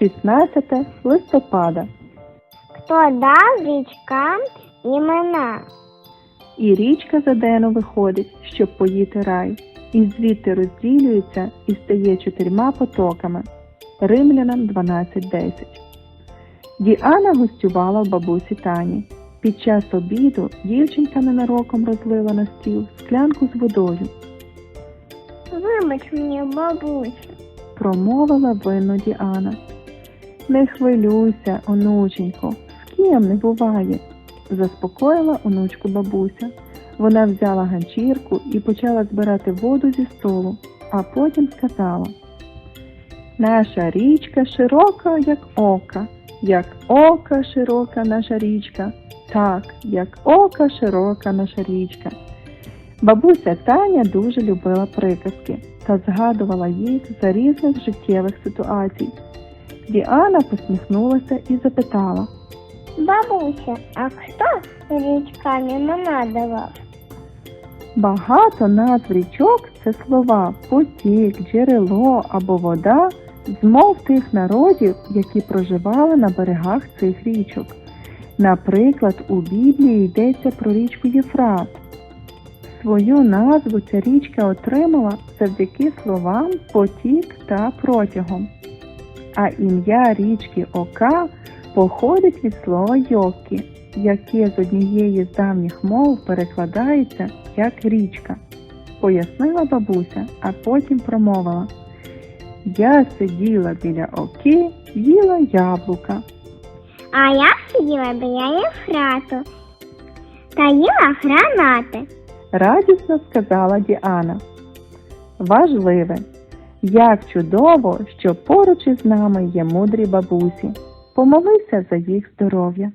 16 листопада. Хто дав річкам імена? І річка за дену виходить, щоб поїти рай, і звідти розділюється і стає чотирма потоками. Римлянам 12.10. Діана гостювала в бабусі Тані. Під час обіду дівчинка ненароком розлила на стіл склянку з водою, Вибач мені, бабуся. промовила винно Діана. Не хвилюйся, онученько, з ким не буває, заспокоїла онучку бабуся. Вона взяла ганчірку і почала збирати воду зі столу, а потім сказала: Наша річка широка, як ока, як ока широка наша річка, так, як ока широка наша річка. Бабуся Таня дуже любила приказки та згадувала їх за різних життєвих ситуацій. Діана посміхнулася і запитала. Бабуся, а хто річкам імена давав? Багато назв річок це слова потік, джерело або вода з мов тих народів, які проживали на берегах цих річок. Наприклад, у Біблії йдеться про річку Єфрат. Свою назву ця річка отримала завдяки словам потік та протягом. А ім'я річки Ока походить від слова йокі, яке з однієї з давніх мов перекладається як річка, пояснила бабуся, а потім промовила. Я сиділа біля оки, їла яблука. А я сиділа біля Єфрату та їла гранати. радісно сказала Діана. Важливе, як чудово, що поруч із нами є мудрі бабусі. Помолися за їх здоров'я.